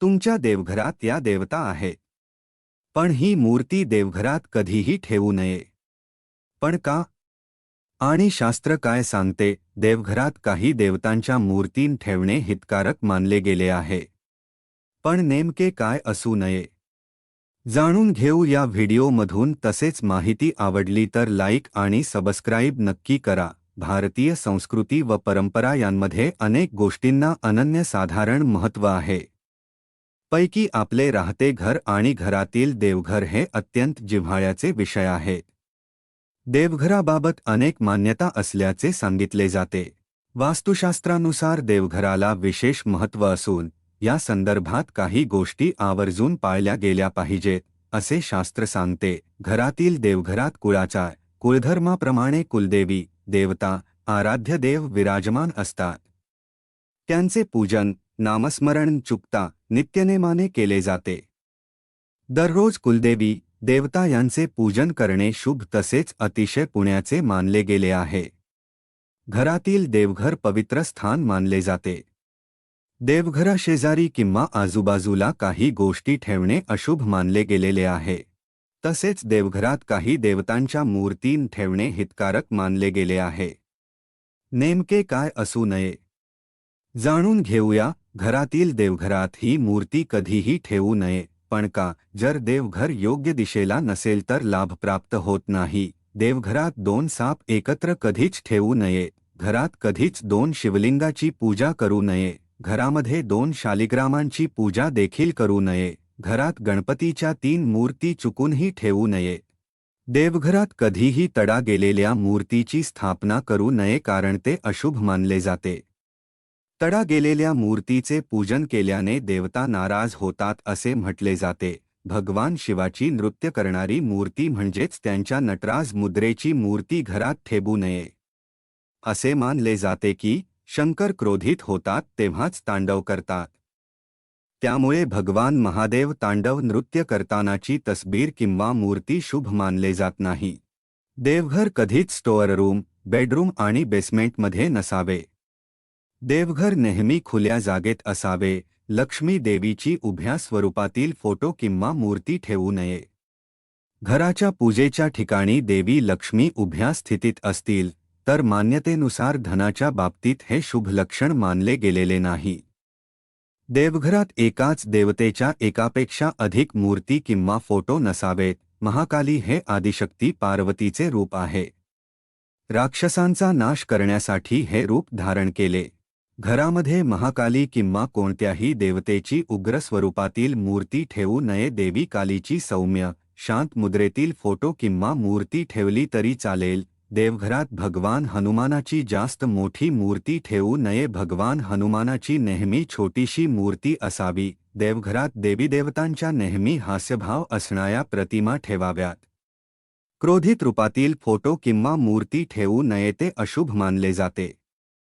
तुमच्या देवघरात या देवता आहेत. पण ही मूर्ती देवघरात कधीही ठेवू नये. पण का? आणि शास्त्र काय सांगते देवघरात काही देवतांच्या मूर्तीन ठेवणे हितकारक मानले गेले आहे. पण नेमके काय असू नये? जाणून घेऊ या व्हिडिओमधून तसेच माहिती आवडली तर लाईक आणि सबस्क्राईब नक्की करा. भारतीय संस्कृती व परंपरा यांमध्ये अनेक गोष्टींना अनन्यसाधारण महत्त्व आहे. पैकी आपले राहते घर आणि घरातील देवघर हे अत्यंत जिव्हाळ्याचे विषय आहेत देवघराबाबत अनेक मान्यता असल्याचे सांगितले जाते. वास्तुशास्त्रानुसार देवघराला विशेष महत्त्व असून या संदर्भात काही गोष्टी आवर्जून पाळल्या गेल्या पाहिजेत असे शास्त्र सांगते. घरातील देवघरात कुळाचा कुळधर्माप्रमाणे कुलदेवी देवता आराध्य देव विराजमान असतात. त्यांचे पूजन नामस्मरण चुकता नित्यनेमाने केले जाते. दररोज कुलदेवी देवता यांचे पूजन करणे शुभ तसेच अतिशय पुण्याचे मानले गेले आहे. घरातील देवघर पवित्र स्थान मानले जाते. देवघराशेजारी किंवा आजूबाजूला काही गोष्टी ठेवणे अशुभ मानले गेलेले आहे. तसेच देवघरात काही देवतांच्या मूर्तीन ठेवणे हितकारक मानले गेले आहे. नेमके काय असू नये? जाणून घेऊया घरातील देवघरात ही मूर्ती कधीही ठेवू नये पण का जर देवघर योग्य दिशेला नसेल तर लाभ प्राप्त होत नाही. देवघरात दोन साप एकत्र कधीच ठेवू नये घरात कधीच दोन शिवलिंगाची पूजा करू नये घरामध्ये दोन शालिग्रामांची पूजा देखील करू नये घरात गणपतीच्या तीन मूर्ती चुकूनही ठेवू नये. देवघरात कधीही तडा गेलेल्या मूर्तीची स्थापना करू नये कारण ते अशुभ मानले जाते. तडा गेलेल्या मूर्तीचे पूजन केल्याने देवता नाराज होतात असे म्हटले जाते. भगवान शिवाची नृत्य करणारी मूर्ती म्हणजेच त्यांच्या नटराज मुद्रेची मूर्ती घरात ठेवू नये. असे मानले जाते की शंकर क्रोधित होतात तेव्हाच तांडव करतात. त्यामुळे भगवान महादेव तांडव नृत्य करतानाची तसबीर किंवा मूर्ती शुभ मानले जात नाही. देवघर कधीच स्टोअर रूम बेडरूम आणि बेसमेंटमध्ये नसावे. देवघर नेहमी खुल्या जागेत असावे. लक्ष्मी देवीची उभ्या स्वरूपातील फोटो किंवा मूर्ती ठेवू नये. घराच्या पूजेच्या ठिकाणी देवी लक्ष्मी उभ्या स्थितीत असतील तर मान्यतेनुसार धनाच्या बाबतीत हे शुभ लक्षण मानले गेलेले नाही. देवघरात एकाच देवतेच्या एकापेक्षा अधिक मूर्ती किंवा फोटो नसावेत महाकाली हे आदिशक्ती पार्वतीचे रूप आहे. राक्षसांचा नाश करण्यासाठी हे रूप धारण केले. घरामध्ये महाकाली किंवा कोणत्याही देवतेची उग्र स्वरूपातील मूर्ती ठेवू नये. देवी कालीची सौम्य शांत मुद्रेतील फोटो किंवा मूर्ती ठेवली तरी चालेल. देवघरात भगवान हनुमानाची जास्त मोठी मूर्ती ठेवू नये. भगवान हनुमानाची नेहमी छोटीशी मूर्ती असावी. देवघरात देवीदेवतांच्या नेहमी हास्यभाव असणाऱ्या प्रतिमा ठेवाव्यात. क्रोधित रूपातील फोटो किंवा मूर्ती ठेवू नये ते अशुभ मानले जाते.